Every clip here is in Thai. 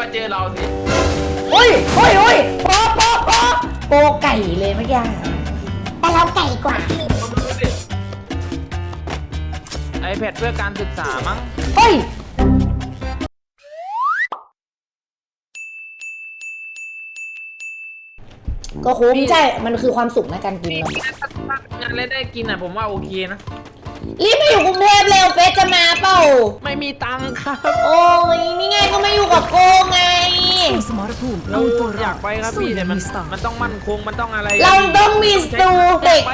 มาเจอเราสิโอ้ยโอ้ยโอ้ยโปโปโปโปไก่เลยเมื่อกี้แต่เราไก่กว่า ดูสิไอแพดเพื่อการศึกษามั้งเฮ้ย ก็คุ้มใช่ มันคือความสุขในการกินเนาะ งานเล่นได้กินอะผมว่าโอเคนะ รีบมาอยู่กรุงเทพเร็วเฟสจะมาเปล่า ไม่มีตังค์ครับโอ้ยนี่ไงก็มาอยู่กับโกไงสมรภูมิเราเอาตัวรออยาดกไปครับพี่แต่มันสู้อย่างมีสไตล์มันต้องมั่นคงมันต้องอะไรเราต้องมีสตูเด็กไป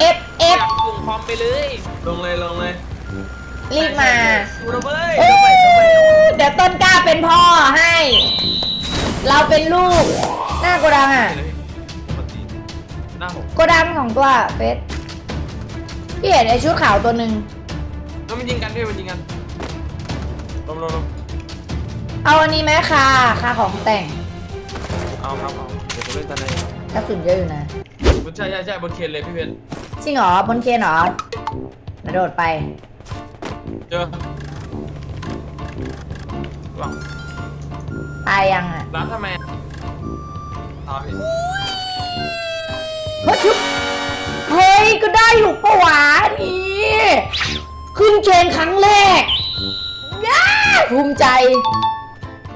เอฟเออฟยากส่งคอมไปเลยลงเลยลงเลยรีบมาดูเราไปเลยเอ้ยเดี๋ยวต้นกล้าเป็นพ่อให้ เราเป็นลูก หน้าโกดังอะ หน้าผมโกดังของตัวเฟส พี่เห็นไอชุดขาวตัวหนึ่งแล้วมันยิงกันพี่มันยิงกันลงลงลงเอาอันนี้ไหมค่ะค่าของแต่งเอาครับเอาเดี๋ยวผมเล่นกันเลยกระสุนเยอะอยู่นะบนใช่ใช่ใช่บนเคนเลยพี่เพชรจริงเหรอบนเคนเหรอกระโดดไปเจอหวังตายยังอะร้านทำไมอะเอาพี่ ก็ได้อยู่ปะวะนี่ขึ้นเชนครั้งแรกย้าภูมิใจ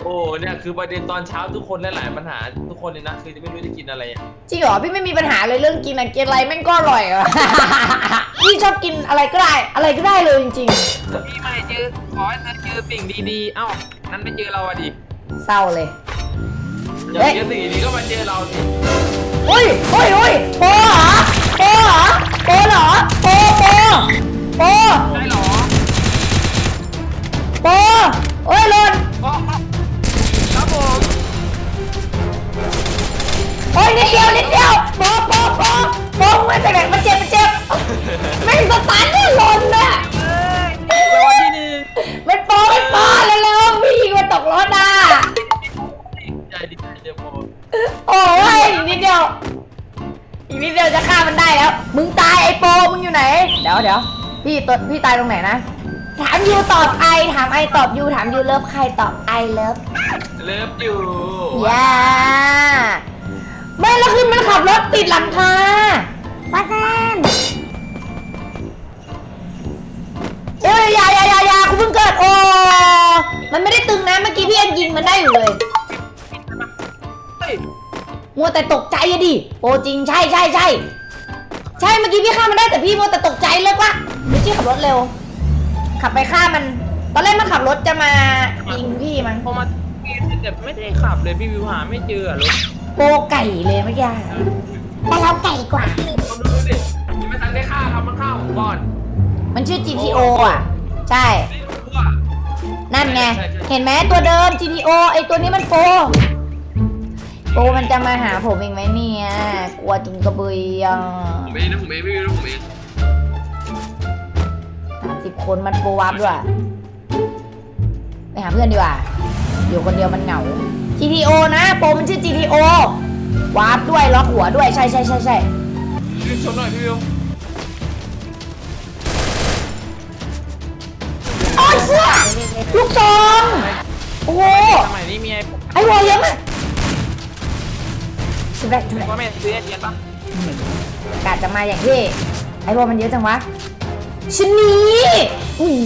โอ้เนี่ยคือประเด็นตอนเช้าทุกคนหลายๆปัญหาทุกคนเลยนะคือจะไม่รู้จะกินอะไรอะจริงเหรอพี่ไม่มีปัญหาเลยเรื่องกินอะกินอะไรแม่งก็อร่อยอะ พี่ชอบกินอะไรก็ได้ อะไรก็ได้เลยจริงพี่ไม่เจอขอให้เธอเจอสิ่งดีๆ เอ้า นั้นไม่เจอเราอะดิๆเศร้าเลย อย่างเงี้ยสิ่งดีๆก็มาเจอเราสิ โอ้ยโอ้ยโอ้ย มึงตายไอ้โปมึงอยู่ไหน เดี๋ยวเดี๋ยวพี่ตัวพี่ตายตรงไหนนะ ถามยูตอบไอถามไอตอบยูถามยูเลิฟใครตอบไอเลิฟเลิฟอยู่ย่าไม่แล้วคือมันขับรถติดหลังคาว่าแซนเอ้ยอยาอยาอยาอยาคุณเพิ่งเกิดโอ้มันไม่ได้ตึงนะเมื่อกี้พี่ยังยิงมันได้อยู่เลยเฮ้ยมัวแต่ตกใจอะดิโอ้จริงใช่ใช่ใช่ ใช่เมื่อกี้พี่ฆ่ามันได้แต่พี่มัวแต่ตกใจเลิกละไม่ใช่ขับรถเร็ว ขับไปฆ่ามัน ตอนแรกมันขับรถจะมายิงพี่มั้งพอมาแต่ไม่ได้ขับเลยพี่วิวหาไม่เจออะรถโปไก่เลยเมื่อกี้แต่เราไก่กว่าลองดูดิยังไม่ทันได้ฆ่าครับมันฆ่าผมก่อนมันชื่อ GTO อะ ใช่นี่รู้ว่านั่นไงใช่ใช่เห็นไหมตัวเดิม GTO ไอตัวนี้มันโป โปมันจะมาหาผมอีกไหมเนี่ยกลัวจุงกระเบยอะผมเองนะผมเองพี่วิวนะผมเองสามสิบคนมันโปวับด้วยไปหาเพื่อนดีกว่าอยู่คนเดียวมันเหงา GTO นะโปมันชื่อ GTO วาร์ปด้วยล็อกหัวด้วยใช่ใช่ใช่ใช่รีบชนหน่อยพี่วิวโอ้ยเสื้อลูกซองโอ้โหสมัยนี้มีไอ้ไอ้วอลเยอะมากชุ บได้ชุบได้ว่าแม่ซื้อไอเทียนปะกาจะมาอย่างที่ไอ้วอลมันเยอะจังวะชะนีอุ้ย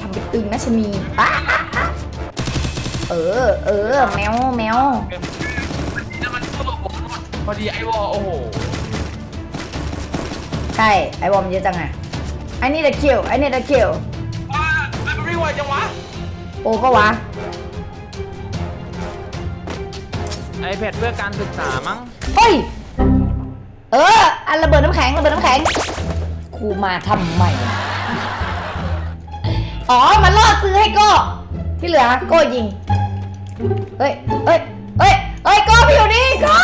ทำเป็นตึงนะชะนีอะอะอะเออ เออ แมวแมวนั่นมันเข้าตัวผมหมดพอดีไอ้วอลโอ้โหใช่ไอ้วอลมันเยอะจังอะไอ้นี่ the kill ไอ้นี่ the kill ว้ามันไม่ไหวจังวะโอ้ปะวะ ไอแพดเพื่อการศึกษามั้งเฮ้ย เออ อันระเบิดน้ำแข็งระเบิดน้ำแข็งครูมาทำไมอ๋อ มันล่อซื้อให้โก้ที่เหลือโก้ยิง เฮ้ยเฮ้ยเฮ้ยเฮ้ยโก้พี่อยู่นี่โก้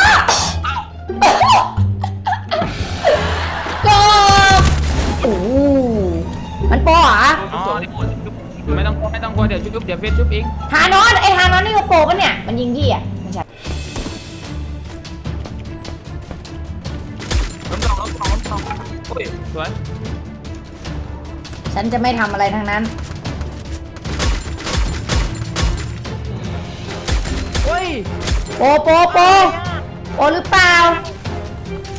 โก้โอ้โหมันโปเหรออ๋อไม่ต้องไม่ต้องกลัวเดี๋ยวชุบเดี๋ยวเฟซชุบเองฮานอนไอฮานอนนี่ก็โปปะเนี่ย มันยิงพี่อะไม่ใช่ โอ้ยสวยฉันจะไม่ทำอะไรทั้งนั้นโปโปโปโปหรือเปล่า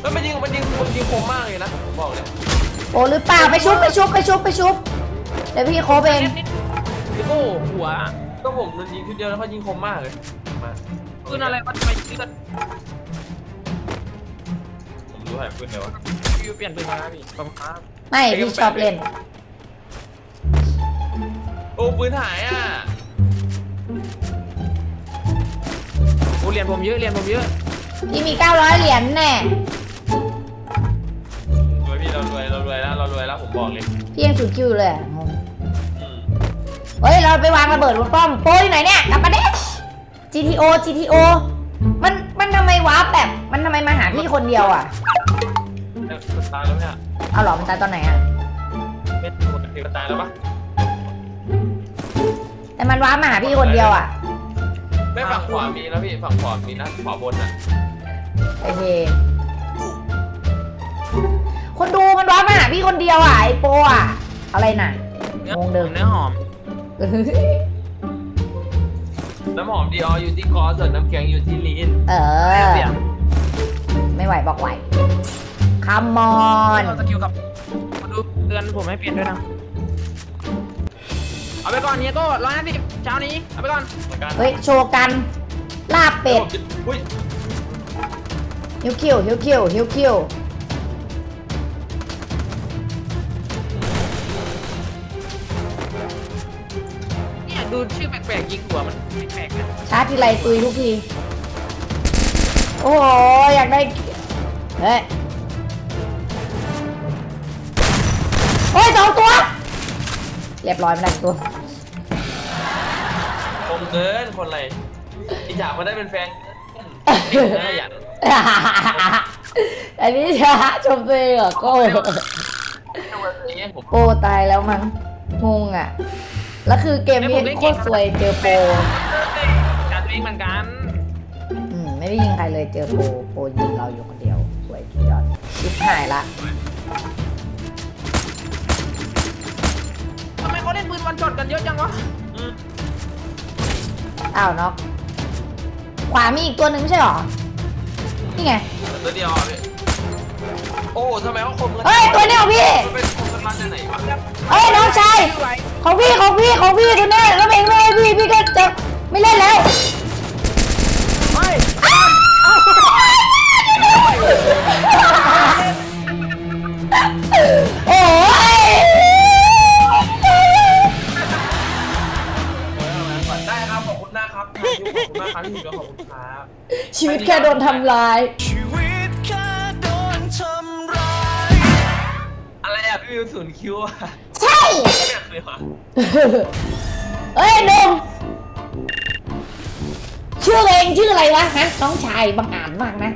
แล้วมันยิงมันยิงมันยิงคมมากเลยนะผมบอกเลยโปหรือเปล่าไปชุบไปชุบไปชุบไปชุบเดี๋ยวพี่โคบเองโอ้หัวก็ผมโดนยิงชุดเดียวแล้วเขายิงคมมากเลยมาปืนอะไรวะทำไมเลือดผมรู้หายปืนเลยวะ พี่เปลี่ยนปืนมาแล้วพี่ขอบคุณครับ ไม่พี่ชอบเล่น โอ้ปืนหายอะโอ้เรียนผมเยอะเรียนผมเยอะพี่มี 900 เหรียญแน่ รวยพี่เรารวยเรารวยแล้วเรารวยแล้วผมบอกเลยพี่ยังสุดคิวเลยอะงงอืมเฮ้ย เราไปวางระเบิดบนป้อมโปอยู่ไหนเนี่ย กลับมาดิ GTO GTO มัน มันทำไมวาร์ปแบบ มันทำไมมาหาพี่คนเดียวอะ เอ้ยมันตายแล้วเนี่ยเอาเหรอมันตายตอนไหนอะ ไม่ปกติมันตายแล้วปะแต่มันว้าร์ปมาหาพี่คนเดียวอะไม่ฝั่งขวามีนะพี่ฝั่งขวามีนะขวาบนอะโอเคคนดูมันว้าร์ปมาหาพี่คนเดียวอะไอโปอะ อะไรน่ะ งงเดิม เนื้อหอม น้ำหอมดีอออยู่ที่คอส่วนน้ำแข็งอยู่ที่ลิ้นเออ ไม่ไหวบอกไหว คัมมอน เอาสกิลกับมาดูเตือนผมให้เปลี่ยนด้วยนะ เอาไปก่อนเฮียโก้ร้อยห้าสิบเช้านี้ เอาไปก่อนเหมือนกันเฮ้ย โชว์กัน ลาบเป็ด อุ้ยฮิวคิวฮิวคิวฮิวคิวเนี่ยดูชื่อแปลกๆยิงหัวมันแปลกๆนะชาร์จทีไรตุยทุกที โอ้โห อยากได้ เฮ้ย โอ้ยสองตัว เรียบร้อยไม่ได้ตัวคงเกินคนอะไรอีอยากมาได้เป็นแฟนได้อย่างอันนี้ชาชมตัวเองเหรอโก้อย่างเงี้ยผมโปตายแล้วมั้งงงอะ แล้วคือเกมนี้โคตรสวยเจอโปรการตัวเองเหมือนกันอืมไม่ได้ยิงใครเลยเจอโปรโปรยิงเราอยู่คนเดียว สวยสุดยอดชิบหายละ ปืนวันช็อตกันเยอะจังวะอืมอ้าวน็อกขวามีอีกตัวหนึ่งไม่ใช่หรอ นี่ไง ตัวเดียวอะพี่โอ้ทำไมเขาคมกันเฮ้ยตัวเนี้ยของพี่ มันเป็นคมกันมาจากไหนวะเฮ้ยน้องชายของพี่ของพี่ของพี่ตัวเนี้ยแล้วเองไม่ให้พี่พี่ก็จะไม่เล่นแล้วเฮ้ยโแค่โดนทำลาย ชีวิตแค่โดนทำร้ายอะไรอะพี่วิวศูนย์คิวอะใช่ ไม่อยากเลยเหรอเฮ้ยหนุ่มชื่อเองชื่ออะไรวะฮะน้องชายบังอาจมากนะ